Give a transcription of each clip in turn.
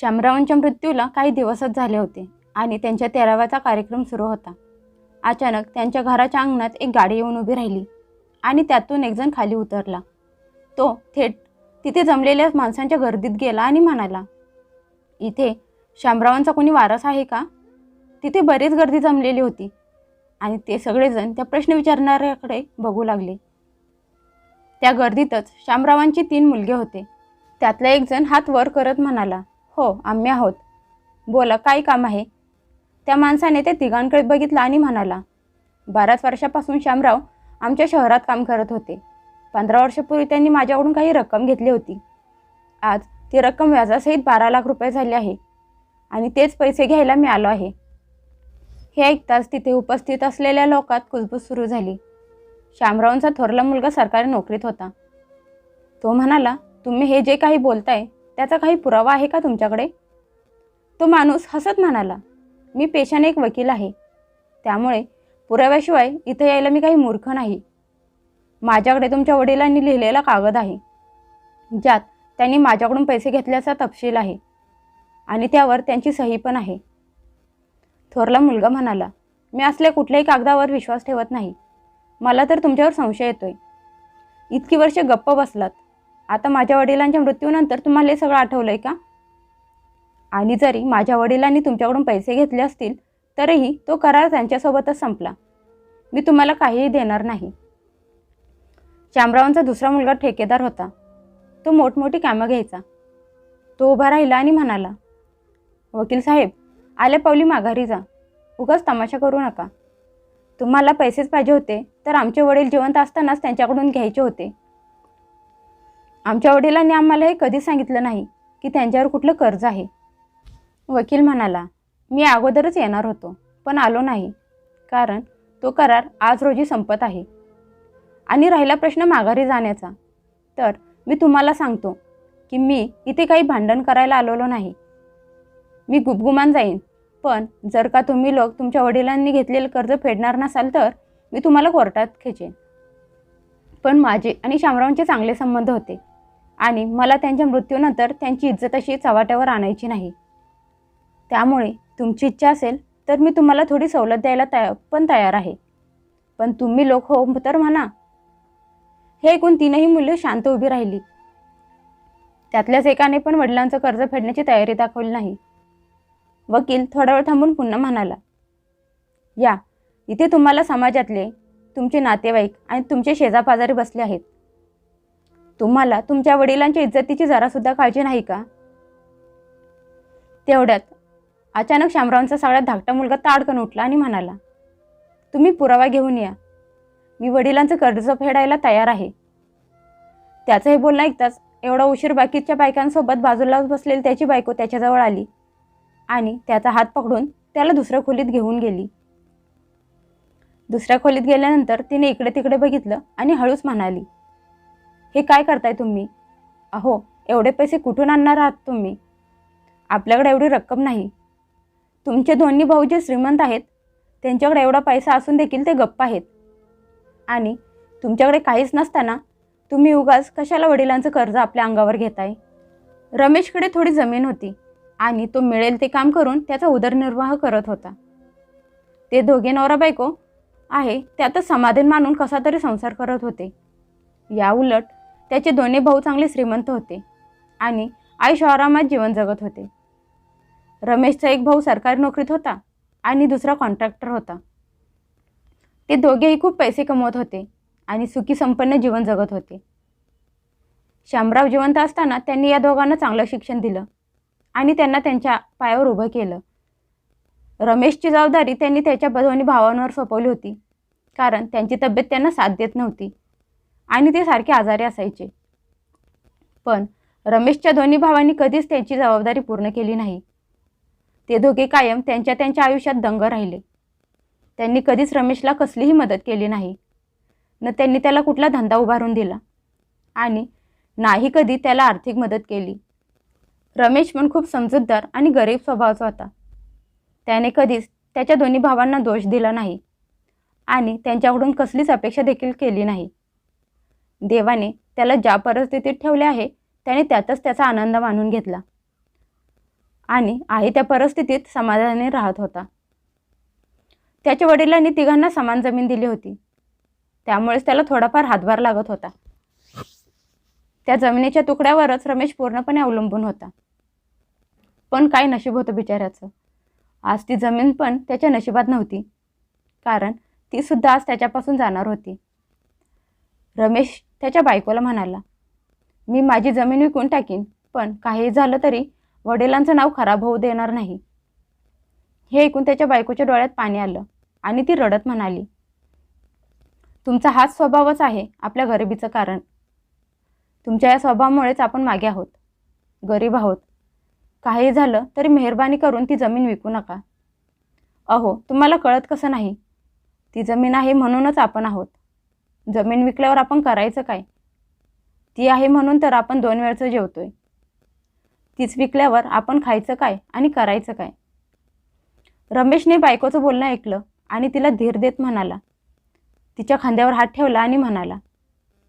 शामरावांच्या मृत्यूला काही दिवसच झाले होते आणि त्यांच्या तेराव्याचा कार्यक्रम सुरू होता. अचानक त्यांच्या घराच्या अंगणात एक गाडी येऊन उभी राहिली आणि त्यातून एकजण खाली उतरला. तो थेट तिथे जमलेल्या माणसांच्या गर्दीत गेला आणि म्हणाला इथे शामरावांचा कोणी वारस आहे का? तिथे बरीच गर्दी जमलेली होती आणि ते सगळेजण त्या प्रश्न विचारणाऱ्याकडे बघू लागले. त्या गर्दीतच शामरावांची तीन मुलगे होते. त्यातला एक जण हात वर करत म्हणाला हो आम्ही आहोत. बोला काय काम आहे? त्या माणसाने ते तिघांकडे बघितलं आणि म्हणाला बाराच वर्षापासून श्यामराव आमच्या शहरात काम करत होते. पंधरा वर्षापूर्वी त्यांनी माझ्याकडून काही रक्कम घेतली होती. आज ती रक्कम व्याजासहित बारा लाख रुपये झाली आहे आणि तेच पैसे घ्यायला मी आलो आहे. हे ऐकताच तिथे उपस्थित असलेल्या लोकात कुजबूज सुरू झाली. श्यामरावांचा थोरला मुलगा सरकारी नोकरीत होता. तो म्हणाला तुम्ही हे जे काही बोलताय त्याचा काही पुरावा आहे का तुमच्याकडे? तो माणूस हसत म्हणाला मी पेशाने एक वकील आहे. त्यामुळे पुराव्याशिवाय इथं यायला मी काही मूर्ख नाही. माझ्याकडे तुमच्या वडिलांनी लिहिलेला कागद आहे. ज्यात त्यांनी माझ्याकडून पैसे घेतल्याचा तपशील आहे आणि त्यावर त्यांची सही पण आहे. थोरला मुलगा म्हणाला मी असल्या कुठल्याही कागदावर विश्वास ठेवत नाही. मला तर तुमच्यावर संशय येतोय. इतकी वर्ष गप्प बसलात. आता माझ्या वडिलांच्या मृत्यूनंतर तुम्हाला हे सगळं आठवलं आहे का? आणि जरी माझ्या वडिलांनी तुमच्याकडून पैसे घेतले असतील तरीही तो करार त्यांच्यासोबतच संपला. मी तुम्हाला काहीही देणार नाही. शामरावांचा दुसरा मुलगा ठेकेदार होता. तो मोठमोठी कामं घ्यायचा. तो उभा राहिला आणि म्हणाला वकील साहेब आल्या पावली माघारी जा. उगाच तमाशा करू नका. तुम्हाला पैसेच पाहिजे होते तर आमचे वडील जिवंत असतानाच त्यांच्याकडून घ्यायचे होते. आमच्या वडिलांनी आम्हाला हे कधीच सांगितलं नाही की त्यांच्यावर कुठलं कर्ज आहे. वकील म्हणाला मी अगोदरच येणार होतो पण आलो नाही कारण तो करार आज रोजी संपत आहे. आणि राहिला प्रश्न माघारी जाण्याचा. तर मी तुम्हाला सांगतो की मी इथे काही भांडण करायला आलेलो नाही. मी गुपगुमान जाईन पण जर का तुम्ही लोक तुमच्या वडिलांनी घेतलेलं कर्ज फेडणार नसाल तर मी तुम्हाला कोर्टात खेचेन. पण माझे आणि शामरावांचे चांगले संबंध होते. आणि मला त्यांच्या मृत्यूनंतर त्यांची इज्जत अशी चव्हाट्यावर आणायची नाही. त्यामुळे तुमची इच्छा असेल तर मी तुम्हाला थोडी सवलत द्यायला तया पण तयार आहे. पण तुम्ही लोक हो तर म्हणा. हे ऐकून तीनही मुले शांत उभी राहिली. त्यातल्याच एकाने पण वडिलांचं कर्ज फेडण्याची तयारी दाखवली नाही. वकील थोडा वेळ थांबून पुन्हा म्हणाला या इथे तुम्हाला समाजातले तुमचे नातेवाईक आणि तुमचे शेजापाजारी बसले आहेत. तुम्हाला तुमच्या वडिलांच्या इज्जतीची जरासुद्धा काळजी नाही का? तेवढ्यात अचानक शामरावांचा सगळ्यात धाकटा मुलगा ताडकन उठला आणि म्हणाला तुम्ही पुरावा घेऊन या. मी वडिलांचं कर्ज फेडायला तयार आहे. त्याचं हे बोलणं ऐकताच एवढा उशीर बाकीच्या बायकांसोबत बाजूला बसलेली त्याची बायको त्याच्याजवळ आली आणि त्याचा हात पकडून त्याला दुसऱ्या खोलीत घेऊन गेली. दुसऱ्या खोलीत गेल्यानंतर तिने इकडे तिकडे बघितलं आणि हळूच म्हणाली हे काय करताय तुम्ही? अहो एवढे पैसे कुठून आणणार आहात तुम्ही? आपल्याकडे एवढी रक्कम नाही. तुमचे दोन्ही भाऊ जे श्रीमंत आहेत त्यांच्याकडे एवढा पैसा असून देखील ते गप्प आहेत. आणि तुमच्याकडे काहीच नसताना तुम्ही उगाच कशाला वडिलांचं कर्ज आपल्या अंगावर घेताय? रमेशकडे थोडी जमीन होती आणि तो मिळेल ते काम करून त्याचा उदरनिर्वाह करत होता. ते दोघे नवरा बायको आहे त्यातच समाधान मानून कसा तरी संसार करत होते. या उलट त्याचे दोन्ही भाऊ चांगले श्रीमंत होते आणि आई शहरामात जीवन जगत होते. रमेशचा एक भाऊ सरकारी नोकरीत होता आणि दुसरा कॉन्ट्रॅक्टर होता. ते दोघेही खूप पैसे कमवत होते आणि सुखी संपन्न जीवन जगत होते. शामराव जिवंत असताना त्यांनी या दोघांना चांगलं शिक्षण दिलं आणि त्यांना त्यांच्या पायावर उभं केलं. रमेशची जबाबदारी त्यांनी त्याच्या दोन्ही भावांवर सोपवली होती कारण त्यांची तब्येत त्यांना साथ देत नव्हती. आणि ते सारखे आजारी असायचे. पण रमेशच्या दोन्ही भावांनी कधीच त्यांची जबाबदारी पूर्ण केली नाही. ते दोघे कायम त्यांच्या त्यांच्या आयुष्यात दंग राहिले. त्यांनी कधीच रमेशला कसलीही मदत केली नाही. न त्यांनी त्याला कुठला धंदा उभारून दिला. आणि नाही कधी त्याला आर्थिक मदत केली. रमेश पण खूप समजूतदार आणि गरीब स्वभावाचा होता. त्याने कधीच त्याच्या दोन्ही भावांना दोष दिला नाही. आणि त्यांच्याकडून कसलीच अपेक्षा देखील केली नाही. देवाने त्याला ज्या परिस्थितीत ठेवले आहे त्याने त्यातच त्याचा आनंद मानून घेतला. आणि आहे त्या परिस्थितीत समाधानाने राहत होता. त्याच्या वडिलांनी तिघांना समान जमीन दिली होती. त्यामुळेच त्याला थोडाफार हातभार लागत होता. त्या जमिनीच्या तुकड्यावरच रमेश पूर्णपणे अवलंबून होता. पण काय नशीब होतं बिचाऱ्याचं? आज ती जमीन पण त्याच्या नशिबात नव्हती. कारण ती सुद्धा आज त्याच्यापासून जाणार होती. रमेश त्याच्या बायकोला म्हणाला मी माझी जमीन विकून टाकीन पण काही झालं तरी वडिलांचं नाव खराब होऊ देणार नाही. हे ऐकून त्याच्या बायकोच्या डोळ्यात पाणी आलं आणि ती रडत म्हणाली तुमचा हाच स्वभावच आहे आपल्या गरिबीचं कारण. तुमच्या या स्वभावामुळेच आपण मागे आहोत गरीब आहोत. काही झालं तरी मेहरबानी करून ती जमीन विकू नका. अहो तुम्हाला कळत कसं नाही? ती जमीन आहे म्हणूनच आपण आहोत. जमीन विकल्यावर आपण करायचं काय? ती आहे म्हणून तर आपण दोन वेळचं जेवतोय. तीच विकल्यावर आपण खायचं काय आणि करायचं काय? रमेशने बायकोचं बोलणं ऐकलं आणि तिला धीर देत म्हणाला. तिच्या खांद्यावर हात ठेवला आणि म्हणाला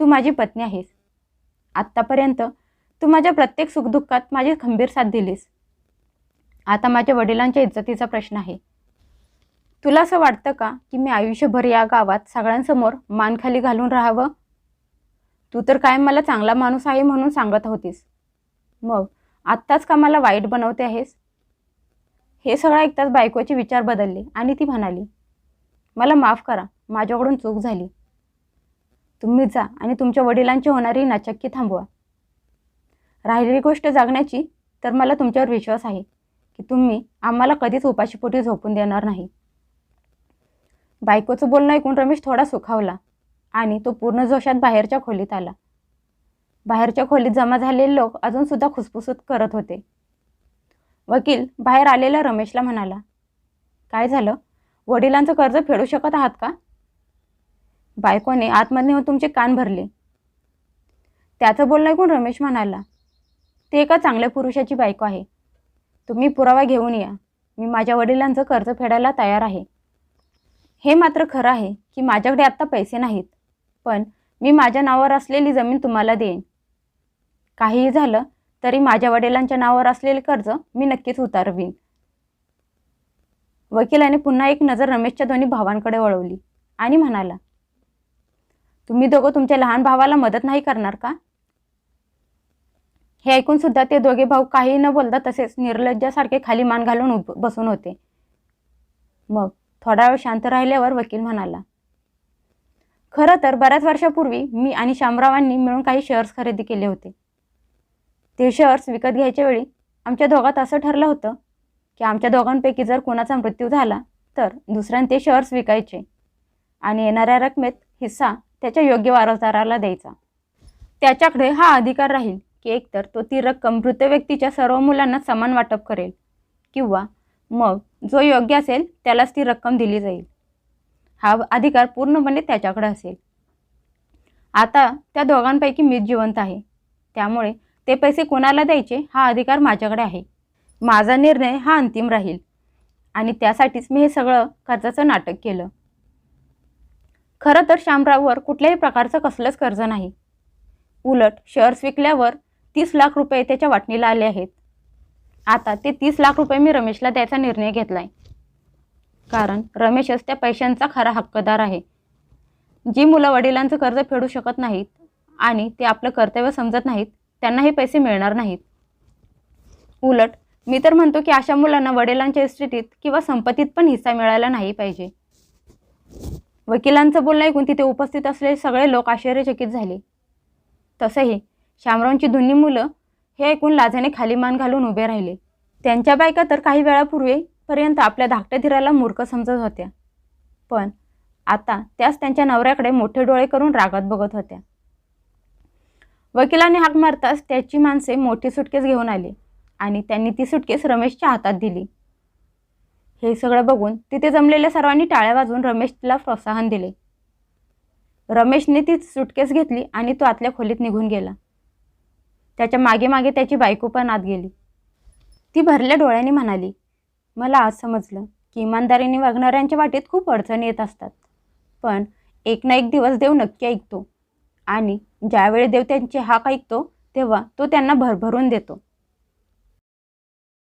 तू माझी पत्नी आहेस. आत्तापर्यंत तू माझ्या प्रत्येक सुखदुःखात माझी खंबीर साथ दिलीस. आता माझ्या वडिलांच्या इज्जतीचा प्रश्न आहे. तुला असं वाटतं का की मी आयुष्यभर या गावात सगळ्यांसमोर मान खाली घालून राहावं? तू तर काय मला चांगला माणूस आहे म्हणून सांगत होतीस. मग आत्ताच का मला वाईट बनवते आहेस? हे सगळं ऐकताच बायकोचे विचार बदलले आणि ती म्हणाली मला माफ करा माझ्याकडून चूक झाली. तुम्ही जा आणि तुमच्या वडिलांची होणारी नाचक्की थांबवा. राहिलेली गोष्ट जागण्याची तर मला तुमच्यावर विश्वास आहे की तुम्ही आम्हाला कधीच उपाशीपोटी झोपून देणार नाही. बायकोचं बोलणं ऐकून रमेश थोडा सुखावला आणि तो पूर्ण जोशात बाहेरच्या खोलीत आला. बाहेरच्या खोलीत जमा झालेले लोक अजूनसुद्धा खुसफुसत करत होते. वकील बाहेर आलेला रमेशला म्हणाला काय झालं? वडिलांचं कर्ज फेडू शकत आहात का? बायकोने आतमध्ये येऊन तुमचे कान भरले. त्याचं बोलणं ऐकून रमेश म्हणाला ते एका चांगल्या पुरुषाची बायको आहे. तुम्ही पुरावा घेऊन या. मी माझ्या वडिलांचं कर्ज फेडायला तयार आहे. हे मात्र खरं आहे की माझ्याकडे आत्ता पैसे नाहीत पण मी माझ्या नावावर असलेली जमीन तुम्हाला देईन. काहीही झालं तरी माझ्या वडिलांच्या नावावर असलेले कर्ज मी नक्कीच उतारवीन. वकिलाने पुन्हा एक नजर रमेशच्या दोन्ही भावांकडे वळवली आणि म्हणाला तुम्ही दोघं तुमच्या लहान भावाला मदत नाही करणार का? हे ऐकून सुद्धा ते दोघे भाऊ काही न बोलता तसेच निर्लज्जासारखे खाली मान घालून उभ बसून होते. मग थोडा वेळ शांत राहिल्यावर वकील म्हणाला खरं तर बऱ्याच वर्षापूर्वी मी आणि शामरावांनी मिळून काही शेअर्स खरेदी केले होते. ते शेअर्स विकत घ्यायच्या वेळी आमच्या दोघात असं ठरलं होतं की आमच्या दोघांपैकी जर कोणाचा मृत्यू झाला तर दुसऱ्याने ते शेअर्स विकायचे आणि येणाऱ्या रकमेत हिस्सा त्याच्या योग्य वारसदाराला द्यायचा. त्याच्याकडे हा अधिकार राहील की एकतर तो ती रक्कम मृत व्यक्तीच्या सर्व मुलांना समान वाटप करेल किंवा मग जो योग्य असेल त्यालाच ती रक्कम दिली जाईल. हा अधिकार पूर्णपणे त्याच्याकडे असेल. आता त्या दोघांपैकी मीच जिवंत आहे. त्यामुळे ते पैसे कोणाला द्यायचे हा अधिकार माझ्याकडे आहे. माझा निर्णय हा अंतिम राहील. आणि त्यासाठीच मी हे सगळं कर्जाचं नाटक केलं. खरं तर श्यामराववर कुठल्याही प्रकारचं कसलंच कर्ज नाही. उलट शेअर्स विकल्यावर तीस लाख रुपये त्याच्या वाटणीला आले आहेत. आता ते तीस लाख रुपये मी रमेशला द्यायचा निर्णय घेतला आहे कारण रमेशच त्या पैशांचा खरा हक्कदार आहे. जी मुलं वडिलांचं कर्ज फेडू शकत नाहीत आणि ते आपलं कर्तव्य समजत नाहीत त्यांना हे पैसे मिळणार नाहीत. उलट मी तर म्हणतो की अशा मुलांना वडिलांच्या स्थितीत किंवा संपत्तीत पण हिस्सा मिळायला नाही पाहिजे. वकिलांचं बोलणं ऐकून तिथे उपस्थित असलेले सगळे लोक आश्चर्यचकित झाले. तसंही शामरावांची दोन्ही मुलं हे ऐकून लाजाने खाली मान घालून उभे राहिले. त्यांच्या बायका तर काही वेळापूर्वीपर्यंत आपल्या धाकट्या धीराला मूर्ख समजत होत्या. पण आता त्याच त्यांच्या नवऱ्याकडे मोठे डोळे करून रागात बघत होत्या. वकिलाने हाक मारताच त्याची माणसे मोठी सुटकेस घेऊन आली आणि त्यांनी ती सुटकेस रमेशच्या हातात दिली. हे सगळं बघून तिथे जमलेल्या सर्वांनी टाळ्या वाजवून रमेशला प्रोत्साहन दिले. रमेशने ती सुटकेस घेतली आणि तो आतल्या खोलीत निघून गेला. त्याच्यामागे मागे त्याची बायको पण आत गेली. ती भरल्या डोळ्यांनी म्हणाली मला आज समजलं की इमानदारीने वागणाऱ्यांच्या वाटेत खूप अडचणी येत असतात. पण एक ना एक दिवस देव नक्की ऐकतो आणि ज्यावेळी देव त्यांचे हाक ऐकतो तेव्हा तो त्यांना भरभरून देतो.